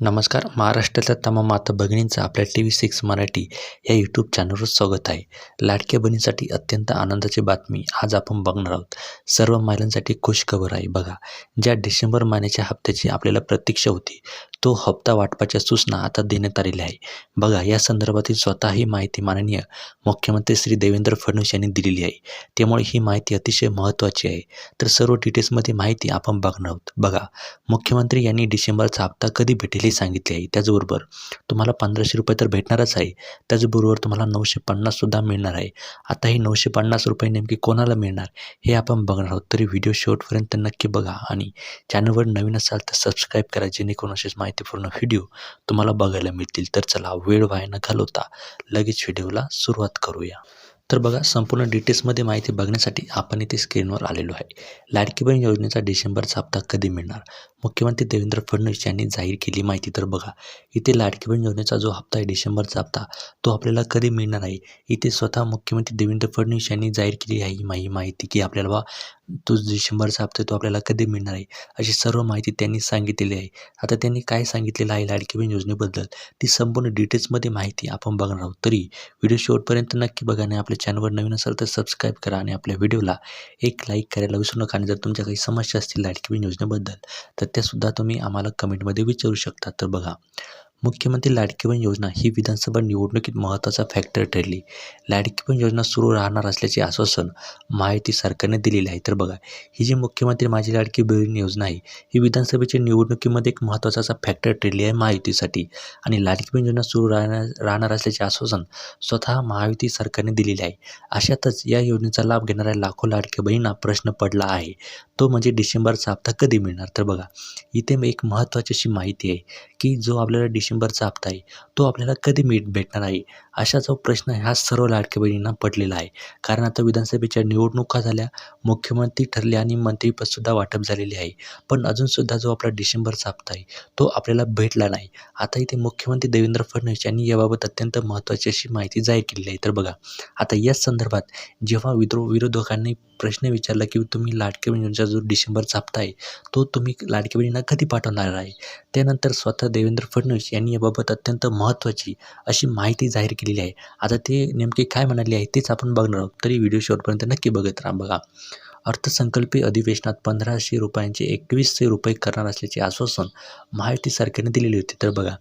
नमस्कार. महाराष्ट्रातल्या तमाम माता भगिनींचं आपल्या टी व्ही सिक्स मराठी या यूट्यूब चॅनलवर स्वागत आहे. लाडक्या बहिणीसाठी अत्यंत आनंदाची बातमी आज आपण बघणार आहोत. सर्व महिलांसाठी खुश खबर आहे. बघा ज्या डिसेंबर महिन्याच्या हप्त्याची आपल्याला प्रतीक्षा होती तो हप्ता वाटपाच्या सूचना आता देण्यात आलेल्या आहे. बघा या संदर्भातील स्वतः ही माहिती माननीय मुख्यमंत्री श्री देवेंद्र फडणवीस यांनी दिलेली आहे. त्यामुळे ही माहिती अतिशय महत्त्वाची आहे. तर सर्व डिटेल्समध्ये माहिती आपण बघणार आहोत. बघा मुख्यमंत्री यांनी डिसेंबरचा हप्ता कधी भेटेल हे सांगितले आहे. त्याचबरोबर तुम्हाला पंधराशे रुपये तर भेटणारच आहे. त्याचबरोबर तुम्हाला नऊशे पन्नाससुद्धा मिळणार आहे. आता हे नऊशे पन्नास रुपये नेमके कोणाला मिळणार हे आपण बघणार आहोत. तरी व्हिडिओ शेवटपर्यंत नक्की बघा आणि चॅनलवर नवीन असाल तर सबस्क्राईब करा जेणेकरून असेच माहितीपूर्ण व्हिडिओ तुम्हाला बघायला मिळतील. तर चला वेळ वाया न घालवता लगेच व्हिडिओला सुरुवात करूया. तर बघा संपूर्ण डिटेल्समध्ये माहिती बघण्यासाठी आपण इथे स्क्रीनवर आलेलो आहे. लाडकी बहीण योजनेचा डिसेंबरचा हप्ता कधी मिळणार? मुख्यमंत्री देवेंद्र फडणवीस यांनी जाहीर केली माहिती. तर बघा इथे लाडकी बहीण योजनेचा जो हप्ता आहे डिसेंबरचा हप्ता तो आपल्याला कधी मिळणार आहे? इथे स्वतः मुख्यमंत्री देवेंद्र फडणवीस यांनी जाहीर केली आहे ही माहिती की आपल्याला बा तो डिसेंबरचा हप्ता तो आपल्याला कधी मिळणार आहे? अशी सर्व माहिती त्यांनी सांगितलेली आहे. आता त्यांनी काय सांगितलेलं आहे लाडकी बहीण योजनेबद्दल? ती संपूर्ण डिटेल्समध्ये माहिती आपण बघणार आहोत. तरी व्हिडिओ शेवटपर्यंत नक्की बघा आणि चॅनलवर नवीन असाल तर सबस्क्राईब करा आणि आपल्या व्हिडिओला एक लाईक करायला विसरू नका. आणि जर तुमच्या काही समस्या असतील लाडकी किंवा योजनेबद्दल तर त्यासुद्धा तुम्ही आम्हाला कमेंटमध्ये विचारू शकता. तर बघा मुख्यमंत्री लाडकी बहीण योजना ही विधानसभा निवडणुकीत महत्त्वाचा फॅक्टर ठरली. लाडकी बहीण योजना सुरू राहणार असल्याचे आश्वासन माहिती सरकारने दिलेली आहे. तर बघा ही जी मुख्यमंत्री माझी लाडकी बहीण योजना आहे ही विधानसभेच्या निवडणुकीमध्ये एक महत्त्वाचा असा फॅक्टर ठरली आहे महायुतीसाठी आणि लाडकी बहीण योजना सुरू राहणार राहणार असल्याचे आश्वासन स्वतः महायुती सरकारने दिलेले आहे. अशातच या योजनेचा लाभ घेणाऱ्या लाखो लाडक्या बहिणींना प्रश्न पडला आहे. तो म्हणजे डिसेंबरचा हप्ता कधी मिळणार? तर बघा इथे एक महत्त्वाची अशी माहिती आहे की जो आपल्याला डिसेंबरचा हप्ता आहे तो आपल्याला कधी मिळ भेटणार आहे? अशा जो प्रश्न ह्या सर्व लाडक्या बहिणींना पडलेला आहे. कारण आता विधानसभेच्या निवडणुका झाल्या मुख्यमंत्री ठरले आणि मंत्रीपदसुद्धा वाटप झालेले आहे. पण अजूनसुद्धा जो आपला डिसेंबरचा हप्ता आहे तो आपल्याला भेटला नाही. आता इथे मुख्यमंत्री देवेंद्र फडणवीस यांनी याबाबत अत्यंत महत्त्वाची अशी माहिती जाहीर केलेली आहे. तर बघा आता याच संदर्भात जेव्हा विद्रो विरोधकांनी प्रश्न विचारला की तुम्ही लाडक्या बहिणींचा जो डिसेंबरचा हप्ता आहे तो तुम्ही लाडक्या बहिणींना कधी पाठवणार आहे? त्यानंतर स्वतः देवेंद्र फडणवीस यांनी याबाबत अत्यंत महत्त्वाची अशी माहिती जाहीर केलेली आहे. आता ते नेमके काय म्हणाले आहे तेच आपण बघणार आहोत. तरी व्हिडिओ शेवटपर्यंत नक्की बघत राहा बघा. अर्थसंकल्पीय अधिवेशनात पंधराशे रुपयांचे एकवीसशे रुपये करणार असल्याचे आश्वासन महायुती सरकारने दिलेली होती. तर बघा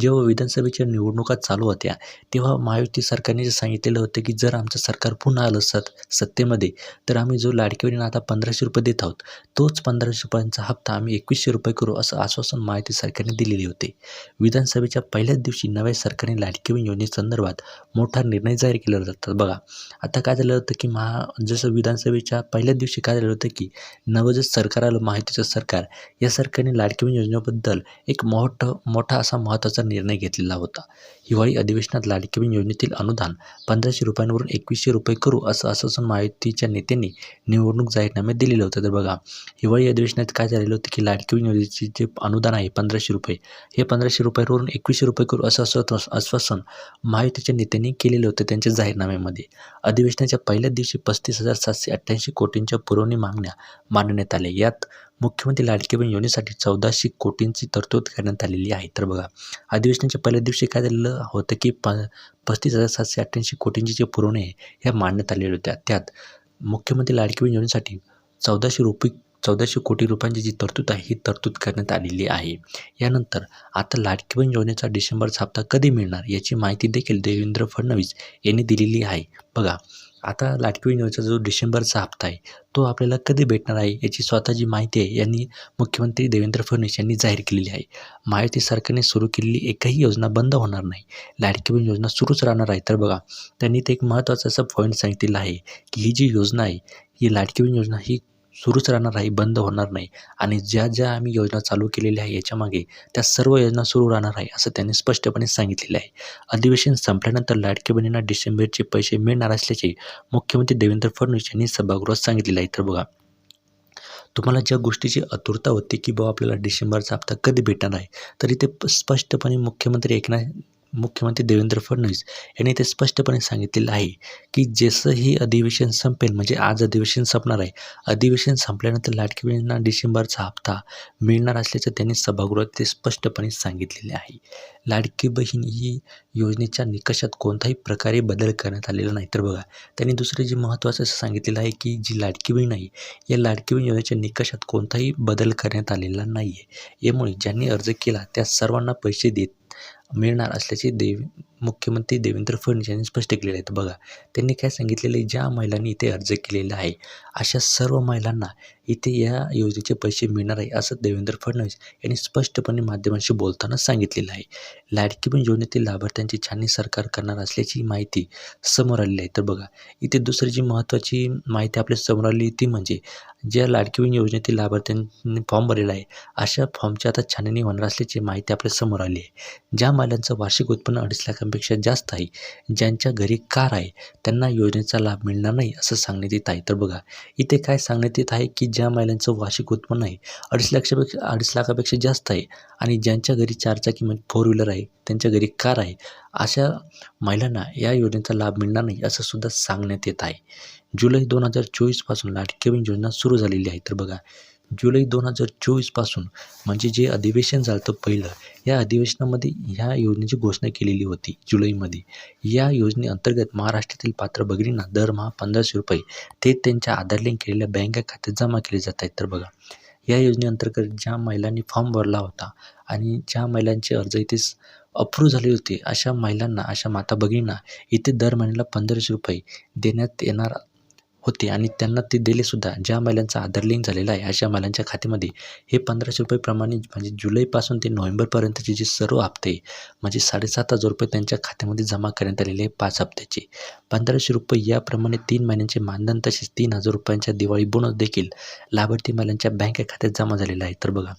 जेव्हा विधानसभेच्या निवडणुका चालू होत्या तेव्हा महायुती सरकारने जे सांगितलेलं होतं की जर आमचं सरकार पुन्हा आलं सत सत्तेमध्ये तर आम्ही जो लाडकीवरील आता पंधराशे रुपये देत आहोत तोच पंधराशे रुपयांचा हप्ता आम्ही एकवीसशे रुपये करू असं आश्वासन महायुती सरकारने दिलेले होते. विधानसभेच्या पहिल्याच दिवशी नव्या सरकारने लाडकी बहीण योजनेसंदर्भात मोठा निर्णय जाहीर केला जातात बघा आता काय झालं होतं की महा जसं विधानसभेच्या पहिल्या दिवशी काय झालं होतं की नवं जे सरकार आलं माहितीचं सरकार या सरकारने लाडकी बहीण योजनेबद्दल एक मोठं मोठा असा महत्त्वाचा निर्णय घेतलेला होता. हिवाळी अधिवेशनात लाडकी बहीण योजनेतील अनुदान पंधराशे रुपयांवरून एकवीसशे रुपये करू असं आश्वासन माहितीच्या नेत्यांनी निवडणूक जाहीरनाम्यात दिलेलं होतं. तर बघा हिवाळी अधिवेशनात काय झालेलं होतं की लाडकी बहीण योजनेचे जे अनुदान आहे पंधराशे रुपये हे पंधराशे रुपयांवरून एकवीसशे रुपये करू असं आश्वास आश्वासन माहितीच्या नेत्यांनी केलेलं होतं त्यांच्या जाहीरनाम्यामध्ये. अधिवेशनाच्या पहिल्याच दिवशी पस्तीस हजार सातशे अठ्ठ्याऐंशी कोटींच्या पुरवणी मागण्या मांडण्यात आल्या. यात मुख्यमंत्री लाडकी बहीण योजनेसाठी चौदाशे कोटींची तरतूद करण्यात आलेली आहे. तर बघा अधिवेशनाच्या पहिल्या दिवशी काय झालेलं होतं की प पस्तीस हजार सातशे अठ्ठ्याऐंशी कोटींची जे पुरवणी आहे ह्या मांडण्यात आलेल्या होत्या. त्यात मुख्यमंत्री लाडकी बहीण योजनेसाठी चौदाशे रुपये चौदाशे कोटी रुपयांची जी तरतूद आहे ही तरतूद करण्यात आलेली आहे. यानंतर आता लाडकी बहीण योजनेचा डिसेंबरचा हप्ता कधी मिळणार याची माहिती देखील देवेंद्र फडणवीस यांनी दिलेली आहे. बघा आता लाडकी योजनेचा जो डिसेंबरचा हप्ता आहे तो आपल्याला कधी भेटणार आहे याची स्वतःची माहिती आहे यांनी मुख्यमंत्री देवेंद्र फडणवीस यांनी जाहीर केलेली आहे. महायुती सरकारने सुरू केलेली एकही योजना बंद होणार नाही. लाडकी बहीण योजना सुरूच राहणार आहे. तर बघा त्यांनी ते एक महत्त्वाचा असं पॉईंट सांगितलेलं आहे की ही जी योजना आहे ही लाडकी बहीण योजना ही सुरूच राहणार आहे बंद होणार नाही. आणि ज्या ज्या आम्ही योजना चालू केलेल्या आहे याच्यामागे त्या सर्व योजना सुरू राहणार आहे असं त्यांनी स्पष्टपणे सांगितलेलं आहे. अधिवेशन संपल्यानंतर लाडकी बहिणींना डिसेंबरचे पैसे मिळणार असल्याचे मुख्यमंत्री देवेंद्र फडणवीस यांनी सभागृहात सांगितलेलं आहे. तर बघा तुम्हाला ज्या गोष्टीची आतुरता होती की बाबा आपल्याला डिसेंबरचा हप्ता कधी भेटणार आहे तर इथे स्पष्टपणे मुख्यमंत्री एकनाथ मुख्यमंत्री देवेंद्र फडणवीस यांनी ते स्पष्टपणे सांगितलेलं आहे की जसं ही अधिवेशन संपेल म्हणजे आज अधिवेशन संपणार आहे. अधिवेशन संपल्यानंतर लाडकी बहिणींना डिसेंबरचा हप्ता मिळणार असल्याचं त्यांनी सभागृहात ते स्पष्टपणे सांगितलेले आहे. लाडकी बहीण ही योजनेच्या निकषात कोणत्याही प्रकारे बदल करण्यात आलेला नाही. तर बघा त्यांनी दुसरे जे महत्त्वाचं असं सांगितलेलं आहे की जी लाडकी बहीण आहे या लाडकी बहीण योजनेच्या निकषात कोणताही बदल करण्यात आलेला नाही आहे यामुळे ज्यांनी अर्ज केला त्या सर्वांना पैसे देत मिळणार असल्याचे देवी मुख्यमंत्री देवेंद्र फडणवीस यांनी स्पष्ट केलेले आहेत बघा त्यांनी काय सांगितलेलं आहे? ज्या महिलांनी इथे अर्ज केलेला आहे अशा सर्व महिलांना इथे या योजनेचे पैसे मिळणार आहे असं देवेंद्र फडणवीस यांनी स्पष्टपणे माध्यमांशी बोलताना सांगितलेलं आहे. लाडकी बहीण योजनेतील लाभार्थ्यांची छाननी सरकार करणार असल्याची माहिती समोर आलेली आहे. तर बघा इथे दुसरी जी महत्त्वाची माहिती आपल्यासमोर आली ती म्हणजे ज्या लाडकी बहीण योजनेतील लाभार्थ्यांनी फॉर्म भरलेला आहे अशा फॉर्मची आता छाननी होणार असल्याची माहिती आपल्यासमोर आली आहे. ज्या महिलांचं वार्षिक उत्पन्न अडीच लाख लाखांपेक्षा जास्त आहे. ज्यांच्या घरी कार आहे त्यांना योजनेचा लाभ मिळणार नाही असं सांगण्यात येत आहे. तर बघा इथे काय सांगण्यात येत आहे की ज्या महिलांचं वार्षिक उत्पन्न आहे अडीच लाखापेक्षा अडीच लाखापेक्षा जास्त आहे आणि ज्यांच्या घरी चारचाकी म्हणजे फोर व्हीलर आहे त्यांच्या घरी कार आहे अशा महिलांना या योजनेचा लाभ मिळणार नाही असं सुद्धा सांगण्यात येत आहे. जुलै दोन हजार चोवीसपासून लाडकी बहीण योजना सुरू झालेली आहे. तर बघा जुलै दोन हजार चोवीसपासून म्हणजे जे अधिवेशन झालं होतं पहिलं या अधिवेशनामध्ये ह्या योजनेची घोषणा केलेली होती जुलैमध्ये. या योजनेअंतर्गत महाराष्ट्रातील पात्र भगिनींना दरमहा पंधराशे रुपये ते त्यांच्या आधार लिंक केलेल्या बँक खात्यात जमा केले जात आहेत. तर बघा या योजनेअंतर्गत ज्या महिलांनी फॉर्म भरला होता आणि ज्या महिलांचे अर्ज इथे अप्रूव्ह झाले होते अशा महिलांना अशा माता भगिनींना इथे दर महिन्याला पंधराशे रुपये देण्यात येणार होते आणि त्यांना ते दिलेसुद्धा ज्या महिलांचा आधार लिंक झालेला आहे अशा महिलांच्या खात्यामध्ये हे पंधराशे रुपयेप्रमाणे म्हणजे जुलैपासून ते नोव्हेंबरपर्यंतचे जे सर्व हप्ते म्हणजे साडेसात हजार रुपये त्यांच्या खात्यामध्ये जमा करण्यात आलेले आहे पाच हप्त्याचे. पंधराशे रुपये याप्रमाणे तीन महिन्यांचे मानधन तसेच तीन हजार रुपयांच्या दिवाळी बोनस देखील लाभार्थी महिलांच्या बँक खात्यात जमा झालेला आहे. तर बघा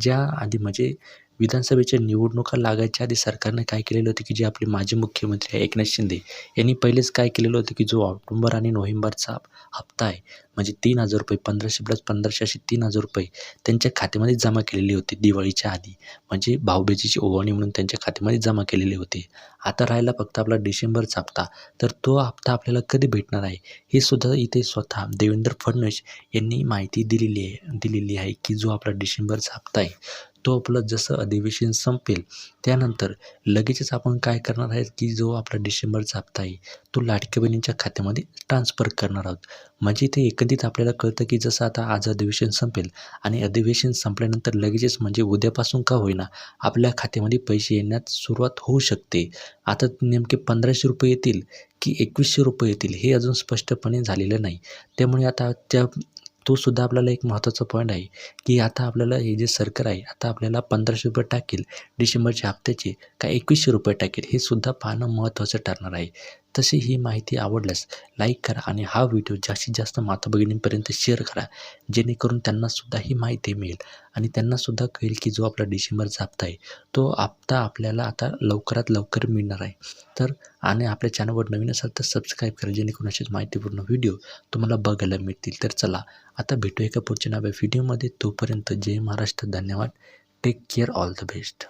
ज्या आधी म्हणजे विधानसभेच्या निवडणुका लागायच्या आधी सरकारनं काय केलेलं होतं की जे आपले माजी मुख्यमंत्री आहे एकनाथ शिंदे यांनी पहिलेच काय केलेलं होतं की जो ऑक्टोंबर आणि नोव्हेंबरचा हप्ता आहे म्हणजे तीन हजार रुपये पंधराशे प्लस पंधराशे असे तीन हजार रुपये त्यांच्या खात्यामध्ये जमा केलेले होते दिवाळीच्या आधी. म्हणजे भाऊबेजीची ओवाळणी म्हणून त्यांच्या खात्यामध्ये जमा केलेले होते. आता राहिला फक्त आपला डिसेंबरचा हप्ता. तर तो हप्ता आपल्याला कधी भेटणार आहे हे सुद्धा इथे स्वतः देवेंद्र फडणवीस यांनी माहिती दिलेली आहे दिलेली आहे की जो आपला डिसेंबरचा हप्ता आहे तो आपलं जसं अधिवेशन संपेल त्यानंतर लगेचच आपण काय करणार आहे की जो आपला डिसेंबरचा हप्ता आहे तो लाडक्या बहिणींच्या खात्यामध्ये ट्रान्सफर करणार आहोत. म्हणजे ते एकंदरीत आपल्याला कळतं की जसं आता आज अधिवेशन संपेल आणि अधिवेशन संपल्यानंतर लगेचच म्हणजे उद्यापासून का होईना आपल्या खात्यामध्ये पैसे येण्यास सुरुवात होऊ शकते. आता नेमके पंधराशे रुपये येतील की एकवीसशे रुपये येतील हे अजून स्पष्टपणे झालेलं नाही. त्यामुळे आता त्या तो सुद्धा आपल्याला एक महत्त्वाचा पॉईंट आहे की आता आपल्याला हे जे सरकार आहे आता आपल्याला पंधराशे रुपये टाकेल डिसेंबरच्या हप्त्याचे का एकवीसशे रुपये टाकेल हे सुद्धा पाहणं महत्त्वाचं ठरणार आहे. तशी ही माहिती आवडल्यास लाईक करा आणि हा व्हिडिओ जास्तीत जास्त माता भगिनींपर्यंत शेअर करा जेणेकरून त्यांनासुद्धा ही माहिती मिळेल. आणि त्यांनासुद्धा कळेल की जो आपला डिसेंबरचा हप्ता आहे तो हप्ता आपल्याला आता लवकरात लवकर मिळणार आहे. तर आणि आपल्या चॅनलवर नवीन असाल तर सबस्क्राईब करा जेणेकरून असेच माहितीपूर्ण व्हिडिओ तुम्हाला बघायला मिळतील. तर चला आता भेटू एका पुढच्या नव्या व्हिडिओमध्ये तोपर्यंत जय महाराष्ट्र. धन्यवाद. Take care all the best